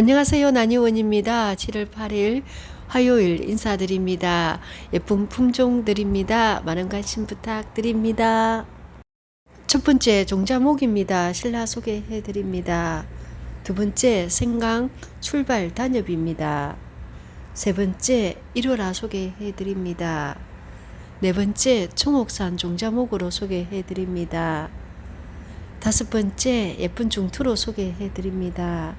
안녕하세요. 난이원입니다. 7월 8일 화요일 인사드립니다. 예쁜 품종들입니다. 많은 관심 부탁드립니다. 첫 번째 종자목입니다. 신라 소개해 드립니다. 두 번째 생강 출발 단엽입니다. 세 번째 1호라 소개해 드립니다. 네 번째 청옥산 종자목으로 소개해 드립니다. 다섯 번째 예쁜 중투로 소개해 드립니다.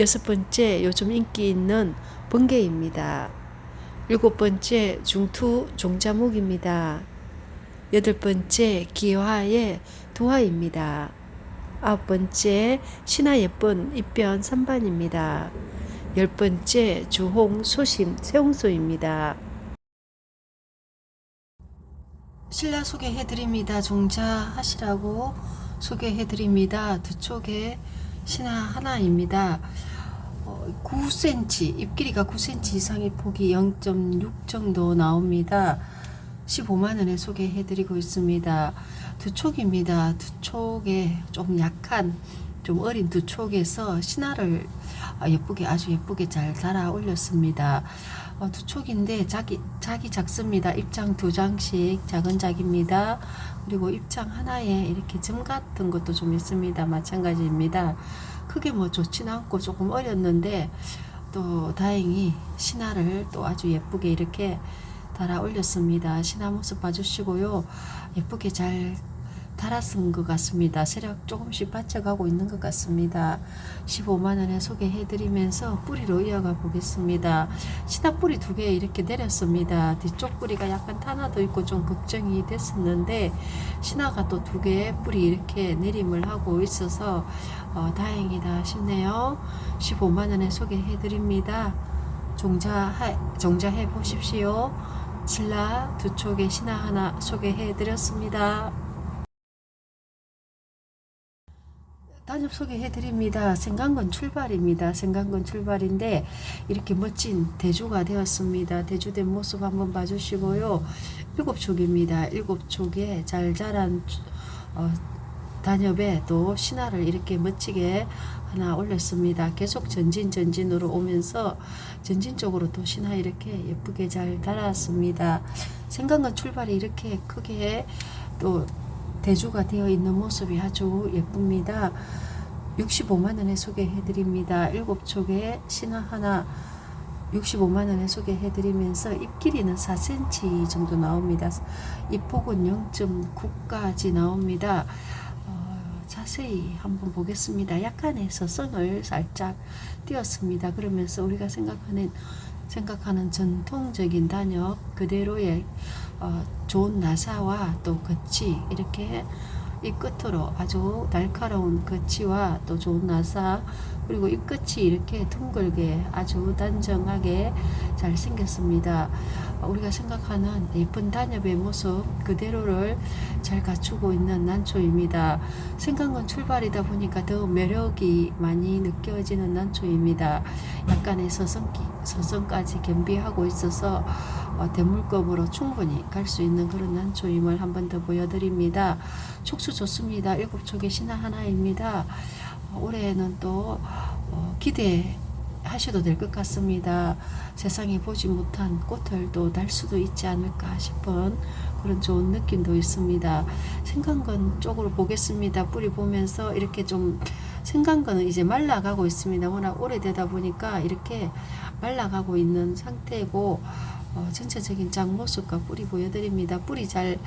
여섯 번째 요즘 인기 있는 번개입니다. 일곱 번째 중투 종자목입니다. 여덟 번째 기화의 두화입니다. 아홉 번째 신화 예쁜 입변 삼반입니다. 열 번째 주홍 소심 새홍소입니다. 신라 소개해드립니다. 종자 하시라고 소개해드립니다. 두 쪽에 신화 하나입니다. 어, 9cm, 입 길이가 9cm 이상의 폭이 0.6 정도 나옵니다. 15만 원에 소개해드리고 있습니다. 두 촉입니다. 두 촉에 좀 약한, 좀 어린 두 촉에서 신화를 아, 예쁘게 아주 예쁘게 잘 달아 올렸습니다. 어, 두 촉인데 자기 자기 작습니다. 입장 두 장씩 작은 작입니다. 그리고 입장 하나에 이렇게 점 같은 것도 좀 있습니다. 마찬가지입니다. 크게 뭐 좋지는 않고 조금 어렸는데 또 다행히 신화를 또 아주 예쁘게 이렇게 달아 올렸습니다. 신화 모습 봐주시고요. 예쁘게 잘 달았은 것 같습니다. 세력 조금씩 받쳐가고 있는 것 같습니다. 15만 원에 소개해드리면서 뿌리로 이어가 보겠습니다. 신화 뿌리 두 개 이렇게 내렸습니다. 뒤쪽 뿌리가 약간 탄화도 있고 좀 걱정이 됐었는데 신화가 또 두개 뿌리 이렇게 내림을 하고 있어서 어, 다행이다 싶네요. 15만 원에 소개해드립니다. 종자해, 종자해 보십시오. 칠라 두 촉의 신화 하나 소개해 드렸습니다. 단엽 소개해드립니다. 생강건 출발입니다. 생강건 출발인데 이렇게 멋진 대주가 되었습니다. 대주된 모습 한번 봐주시고요. 일곱 촉입니다. 일곱 촉에 잘 자란 어, 단엽에 또 신화를 이렇게 멋지게 하나 올렸습니다. 계속 전진 전진으로 오면서 전진 쪽으로 또 신화 이렇게 예쁘게 잘 달았습니다. 생강건 출발이 이렇게 크게 또 대주가 되어 있는 모습이 아주 예쁩니다. 65만 원에 소개해 드립니다. 일곱 촉에 신화 하나 65만 원에 소개해 드리면서 입 길이는 4cm 정도 나옵니다. 입폭은 0.9까지 나옵니다. 어, 자세히 한번 보겠습니다. 약간의 서성을 살짝 띄었습니다. 그러면서 우리가 생각하는 생각하는 전통적인 단역 그대로의 어, 좋은 나사와 또 겉이 이렇게 이 끝으로 아주 날카로운 겉이와 또 좋은 나사 그리고 이 끝이 이렇게 둥글게 아주 단정하게 잘 생겼습니다. 어, 우리가 생각하는 예쁜 단엽의 모습 그대로를 잘 갖추고 있는 난초입니다. 생강은 출발이다 보니까 더 매력이 많이 느껴지는 난초입니다. 약간의 서성기, 서성까지 겸비하고 있어서 어, 대물급으로 충분히 갈 수 있는 그런 난초임을 한 번 더 보여드립니다. 촉수 좋습니다. 일곱 촉의 신화 하나입니다. 어, 올해는 또 어, 기대 하셔도 될 것 같습니다. 세상에 보지 못한 또달 수도 있지 않을까 싶은 그런 좋은 느낌도 있습니다. 생강건 쪽으로 보겠습니다. 뿌리 보면서 이렇게 좀 생강건은 이제 말라가고 있습니다. 워낙 오래되다 보니까 이렇게 말라가고 있는 상태고 어, 전체적인 장 모습과 뿌리 보여드립니다. 뿌리 잘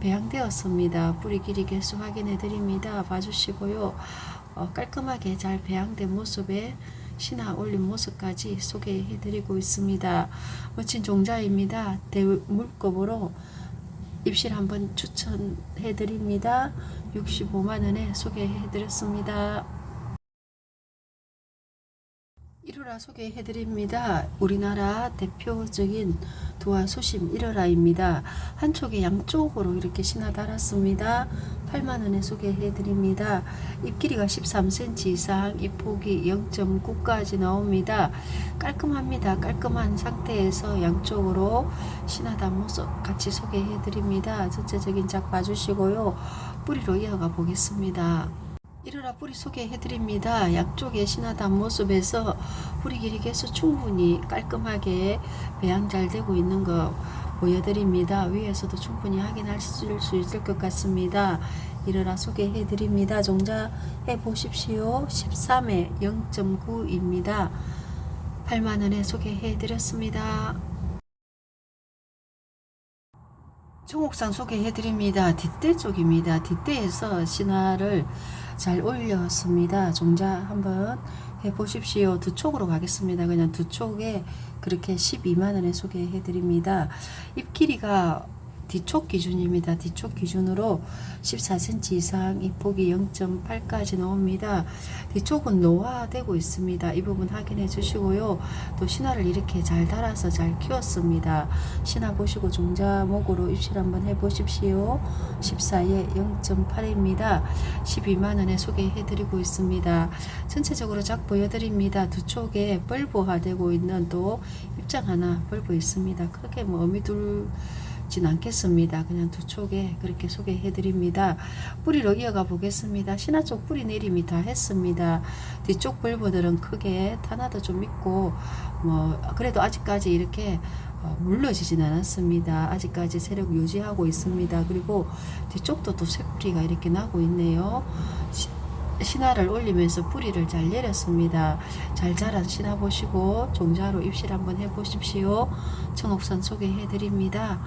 배양되었습니다. 뿌리 길이 개수 확인해 드립니다. 봐주시고요. 어, 깔끔하게 잘 배양된 모습에 신화 올린 모습까지 소개해 드리고 있습니다. 멋진 종자입니다. 대물급으로 입실 한번 추천해 드립니다. 65만 원에 소개해 드렸습니다. 1호라 소개해 드립니다. 우리나라 대표적인 도화 소심 1호라입니다. 한쪽에 양쪽으로 이렇게 신화 달았습니다. 8만 원에 소개해 드립니다. 입 길이가 13cm 이상, 입 폭이 0.9까지 나옵니다. 깔끔합니다. 깔끔한 상태에서 양쪽으로 신화 단 모습 같이 소개해 드립니다. 전체적인 작 봐주시고요. 뿌리로 이어가 보겠습니다. 이러라 뿌리 소개해드립니다. 양쪽에 신하단 모습에서 뿌리 길이에서 충분히 깔끔하게 배양 잘 되고 있는 거 보여드립니다. 위에서도 충분히 확인하실 수 있을 것 같습니다. 이러라 소개해드립니다. 종자해 보십시오. 13회 0.9입니다. 8만원에 소개해드렸습니다. 청옥산 소개해드립니다. 뒷대 쪽입니다. 뒷대에서 신화를 잘 올렸습니다. 종자 한번 해보십시오. 두 촉으로 가겠습니다. 그냥 두 촉에 그렇게 12만원에 소개해드립니다. 입 길이가 뒤촉 기준입니다. 뒤촉 기준으로 14cm 이상 입폭이 0.8까지 나옵니다. 뒤촉은 노화되고 있습니다. 이 부분 확인해 주시고요. 또 신화를 이렇게 잘 달아서 잘 키웠습니다. 신화 보시고 종자목으로 입실 한번 해 보십시오. 14에 0.8입니다. 12만원에 소개해 드리고 있습니다. 전체적으로 작 보여드립니다. 두 쪽에 벌보화되고 있는 또 입장 하나 벌보 있습니다. 크게 뭐 어미둘 진 않겠습니다. 그냥 두 촉에 그렇게 소개해 드립니다. 뿌리로 이어가 보겠습니다. 신화 쪽 뿌리 내림이 다 했습니다. 뒤쪽 벌보들은 크게 탄화도 좀 있고 뭐 그래도 아직까지 이렇게 어, 물러지진 않았습니다. 아직까지 세력 유지하고 있습니다. 그리고 뒤쪽도 또 새뿌리가 이렇게 나고 있네요. 시- 신화를 올리면서 뿌리를 잘 내렸습니다. 잘 자란 신화 보시고 종자로 입실 한번 해보십시오. 청옥선 소개해 드립니다.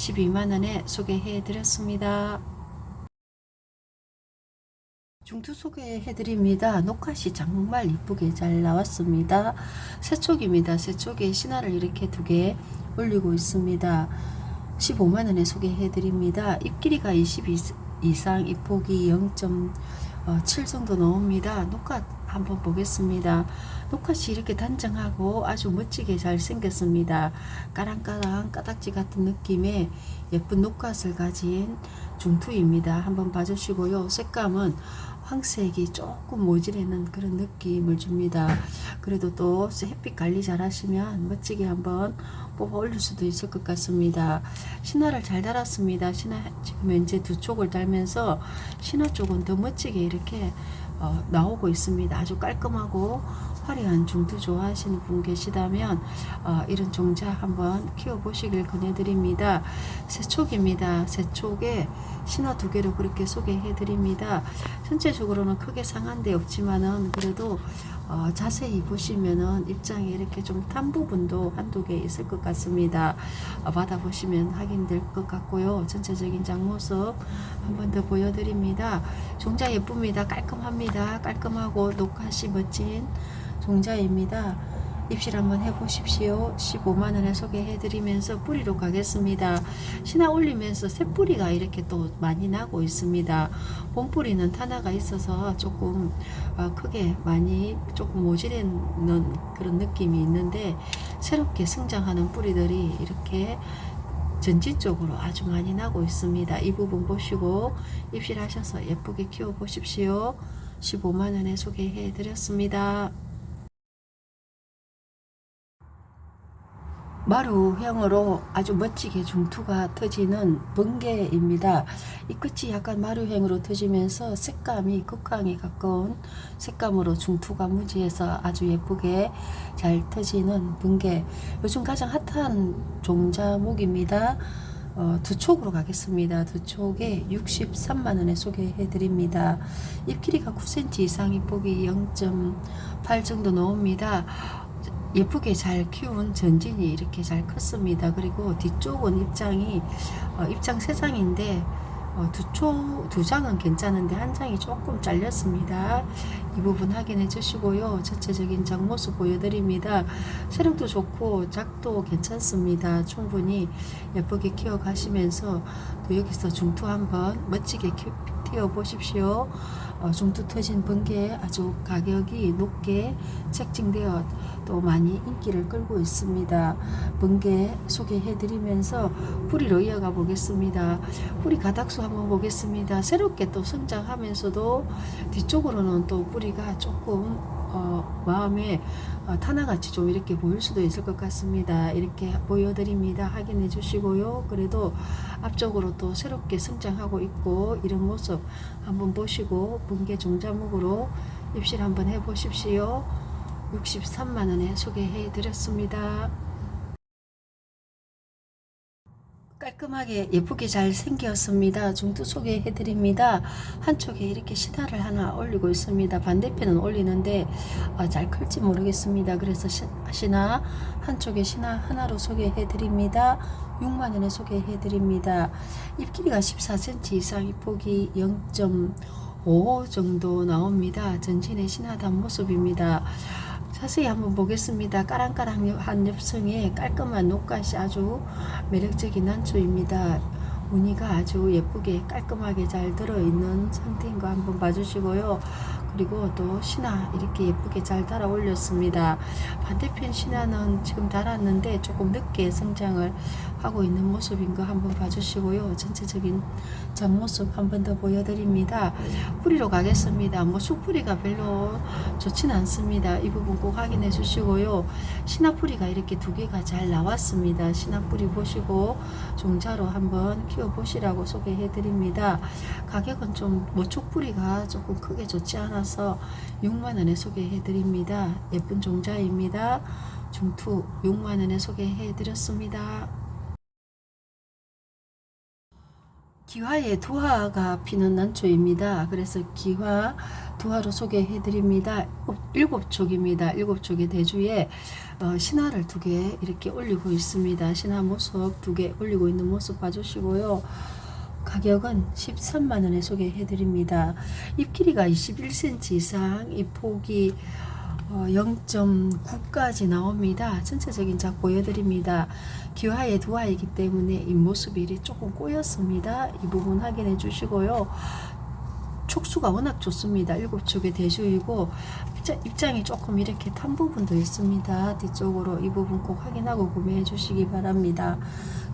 12만원에 소개해 드렸습니다. 중투 소개해 드립니다. 녹화시 정말 이쁘게 잘 나왔습니다. 새촉입니다. 새촉에 신화를 이렇게 두 개 올리고 있습니다. 15만원에 소개해 드립니다. 입 길이가 20 이상, 입폭이 0.7 정도 나옵니다. 녹화 한번 보겠습니다. 녹화시 이렇게 단정하고 아주 멋지게 잘 생겼습니다. 까랑까랑 까닥지 같은 느낌의 예쁜 녹화를 가진 중투입니다. 한번 봐주시고요. 색감은 황색이 조금 모질해는 그런 느낌을 줍니다. 그래도 또 햇빛 관리 잘 하시면 멋지게 한번 뽑아 올릴 수도 있을 것 같습니다. 신화를 잘 달았습니다. 신화 지금 현재 두 쪽을 달면서 신화 쪽은 더 멋지게 이렇게 어, 나오고 있습니다. 아주 깔끔하고 화려한 중투 좋아하시는 분 계시다면 어, 이런 종자 한번 키워보시길 권해드립니다. 새촉입니다. 새촉에 신화 두 개로 그렇게 소개해드립니다. 전체적으로는 크게 상한 데 없지만은 그래도 어, 자세히 보시면은 입장에 이렇게 좀 탄 부분도 한두 개 있을 것 같습니다. 어, 받아보시면 확인될 것 같고요. 전체적인 장 모습 한번 더 보여드립니다. 종자 예쁩니다. 깔끔합니다. 깔끔하고 녹화시 멋진 종자입니다. 입실 한번 해보십시오. 15만원에 소개해드리면서 뿌리로 가겠습니다. 신화 올리면서 새뿌리가 이렇게 또 많이 나고 있습니다. 봄뿌리는 탄화가 있어서 조금 어, 크게 많이 조금 모질는 그런 느낌이 있는데 새롭게 성장하는 뿌리들이 이렇게 전지 쪽으로 아주 많이 나고 있습니다. 이 부분 보시고 입실하셔서 예쁘게 키워 보십시오. 15만원에 소개해 드렸습니다. 마루형으로 아주 멋지게 중투가 터지는 번개입니다. 이 끝이 약간 마루형으로 터지면서 색감이 극강에 가까운 색감으로 중투가 무지해서 아주 예쁘게 잘 터지는 번개. 요즘 가장 핫한 종자목입니다. 어, 두 촉으로 가겠습니다. 두 촉에 63만원에 소개해 드립니다. 입 길이가 9cm 이상 입폭이 0.8 정도 나옵니다. 예쁘게 잘 키운 전진이 이렇게 잘 컸습니다. 그리고 뒤쪽은 입장이 어, 입장 세 장인데 어, 두 초 두 장은 괜찮은데 한 장이 조금 잘렸습니다. 이 부분 확인해 주시고요. 전체적인 장 모습 보여드립니다. 세력도 좋고 작도 괜찮습니다. 충분히 예쁘게 키워 가시면서 또 여기서 중투 한번 멋지게 키, 띄워 보십시오. 어, 중투 터진 번개 아주 가격이 높게 책정되어 또 많이 인기를 끌고 있습니다. 번개 소개해 드리면서 뿌리로 이어가 보겠습니다. 뿌리 가닥수 한번 보겠습니다. 새롭게 또 성장하면서도 뒤쪽으로는 또 뿌리가 조금 어, 마음에 어, 타나같이 좀 이렇게 보일 수도 있을 것 같습니다. 이렇게 보여드립니다. 확인해 주시고요. 그래도 앞쪽으로 또 새롭게 성장하고 있고 이런 모습 한번 보시고 분개 종자목으로 입실 한번 해 보십시오. 63만 원에 소개해 드렸습니다. 깔끔하게 예쁘게 잘 생겼습니다. 중투 소개해 드립니다. 한쪽에 이렇게 신화를 하나 올리고 있습니다. 반대편은 올리는데 어, 잘 클지 모르겠습니다. 그래서 시- 신화 한쪽에 신화 하나로 소개해 드립니다. 6만 원에 소개해 드립니다. 입 길이가 14cm 이상, 이폭 이0.5 정도 나옵니다. 전신의 신화단 모습입니다. 자세히 한번 보겠습니다. 까랑까랑한 엽성에 깔끔한 녹갓이 아주 매력적인 난초입니다. 무늬가 아주 예쁘게 깔끔하게 잘 들어있는 상태인 거 한번 봐주시고요. 그리고 또 신화 이렇게 예쁘게 잘 달아 올렸습니다. 반대편 신화는 지금 달았는데 조금 늦게 성장을 하고 있는 모습인 거 한번 봐주시고요. 전체적인 전 모습 한번 더 보여드립니다. 뿌리로 가겠습니다. 뭐 쑥뿌리가 별로 좋진 않습니다. 이 부분 꼭 확인해 주시고요. 신화뿌리가 이렇게 두 개가 잘 나왔습니다. 신화뿌리 보시고 종자로 한번 키워보시라고 소개해 드립니다. 가격은 좀 모촉뿌리가 조금 크게 좋지 않아 서 6만원에 소개해 드립니다. 예쁜 종자입니다. 중투 6만원에 소개해 드렸습니다. 기화의 두화가 피는 난초입니다. 그래서 기화 두화로 소개해 드립니다. 일곱 촉입니다. 일곱 촉의 대주에 어, 신화를 두 개 이렇게 올리고 있습니다. 신화 모습 두 개 올리고 있는 모습 봐주시고요. 가격은 13만 원에 소개해 드립니다. 잎 길이가 21cm 이상, 잎 폭이 어, 0.9까지 나옵니다. 전체적인 작 보여드립니다. 기화의 두화이기 때문에 잎모습이 조금 꼬였습니다. 이 부분 확인해 주시고요. 촉수가 워낙 좋습니다. 일곱 촉의 대주이고 입장이 조금 이렇게 탄 부분도 있습니다. 뒤쪽으로 이 부분 꼭 확인하고 구매해 주시기 바랍니다.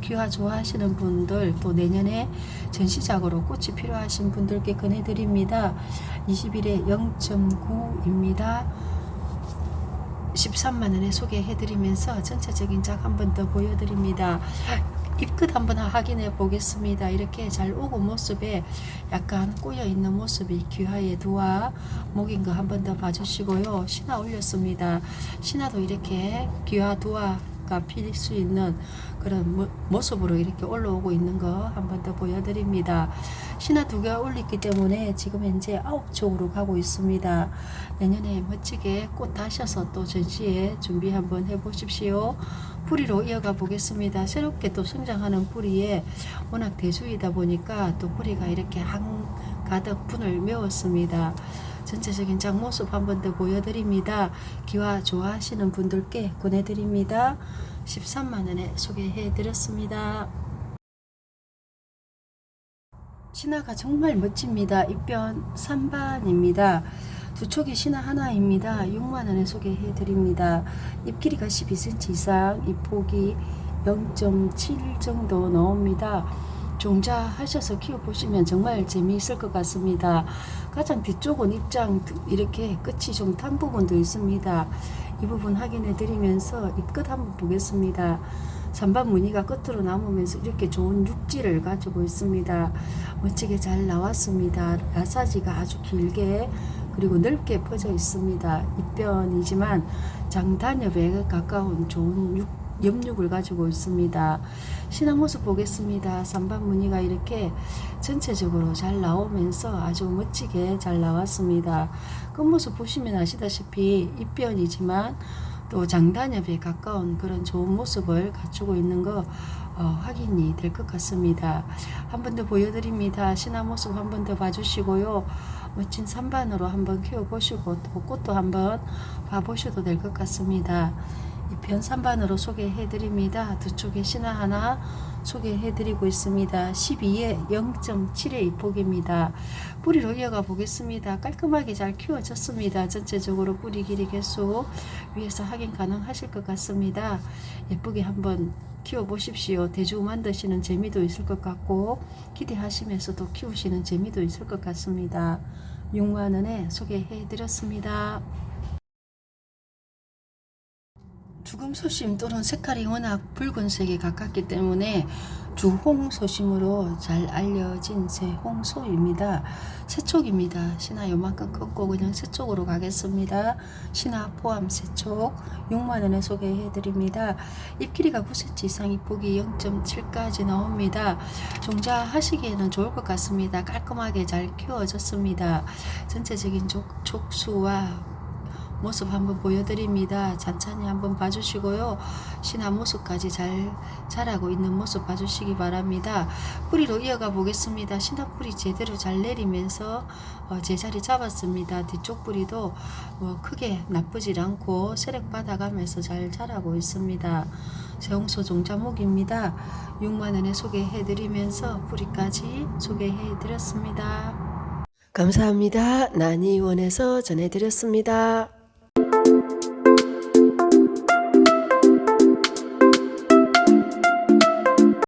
귀화 좋아하시는 분들 또 내년에 전시작으로 꽃이 필요하신 분들께 권해드립니다. 20일에 0.9입니다. 13만원에 소개해드리면서 전체적인 작 한 번 더 보여드립니다. 입끝 한번 확인해 보겠습니다. 이렇게 잘 오고 모습에 약간 꼬여 있는 모습이 귀하의 두와 목인 거 한 번 더 봐주시고요. 신화 올렸습니다. 신화도 이렇게 귀하 두화가 필 수 있는 그런 모, 모습으로 이렇게 올라오고 있는 거 한 번 더 보여드립니다. 신화 두 개 올렸기 때문에 지금 현재 아홉 쪽으로 가고 있습니다. 내년에 멋지게 꽃 다셔서 또 전시에 준비 한번 해보십시오. 뿌리로 이어가 보겠습니다. 새롭게 또 성장하는 뿌리에 워낙 대수이다 보니까 또 뿌리가 이렇게 한 가득 분을 메웠습니다. 전체적인 장 모습 한 번 더 보여드립니다. 기와 좋아하시는 분들께 권해드립니다. 13만원에 소개해드렸습니다. 신화가 정말 멋집니다. 입변 3반입니다. 두 촉의 신화 하나입니다. 6만원에 소개해 드립니다. 잎 길이가 12cm 이상, 잎 폭이 0.7 정도 나옵니다. 종자 하셔서 키워보시면 정말 재미있을 것 같습니다. 가장 뒤쪽은 입장 이렇게 끝이 좀 탄 부분도 있습니다. 이 부분 확인해 드리면서 잎끝 한번 보겠습니다. 잔반 무늬가 끝으로 남으면서 이렇게 좋은 육지를 가지고 있습니다. 멋지게 잘 나왔습니다. 라사지가 아주 길게 그리고 넓게 퍼져 있습니다. 입변이지만 장단엽에 가까운 좋은 육, 염육을 가지고 있습니다. 신화 모습 보겠습니다. 삼반 무늬가 이렇게 전체적으로 잘 나오면서 아주 멋지게 잘 나왔습니다. 끝모습 보시면 아시다시피 입변이지만 또 장단엽에 가까운 그런 좋은 모습을 갖추고 있는 거 어, 확인이 될 것 같습니다. 한 번 더 보여드립니다. 신화 모습 한 번 더 봐주시고요. 멋진 산반으로 한번 키워보시고 또 꽃도 한번 봐보셔도 될 것 같습니다. 이 변산반으로 소개해드립니다. 두 쪽에 신화 하나 소개해드리고 있습니다. 12에 0.7의 입폭입니다. 뿌리로 이어가 보겠습니다. 깔끔하게 잘 키워졌습니다. 전체적으로 뿌리 길이 개수 위에서 확인 가능하실 것 같습니다. 예쁘게 한번 키워보십시오. 대주 만드시는 재미도 있을 것 같고 기대하시면서도 키우시는 재미도 있을 것 같습니다. 6만원에 소개해드렸습니다. 죽음 소심 또는 색깔이 워낙 붉은색에 가깝기 때문에 주홍 소심으로 잘 알려진 새홍소입니다. 새촉입니다. 신화 요만큼 컸고 그냥 새촉으로 가겠습니다. 신화 포함 새촉 6만원에 소개해드립니다. 잎 길이가 9cm 이상 잎폭이 0.7까지 나옵니다. 종자하시기에는 좋을 것 같습니다. 깔끔하게 잘 키워졌습니다. 전체적인 촉, 촉수와 모습 한번 보여드립니다. 찬찬히 한번 봐주시고요. 신화 모습까지 잘 자라고 있는 모습 봐주시기 바랍니다. 뿌리로 이어가 보겠습니다. 신화 뿌리 제대로 잘 내리면서 어, 제자리 잡았습니다. 뒤쪽 뿌리도 뭐 크게 나쁘질 않고 세력 받아가면서 잘 자라고 있습니다. 세홍소 종자목입니다. 6만원에 소개해드리면서 뿌리까지 소개해드렸습니다. 감사합니다. 난이원에서 전해드렸습니다. Thank you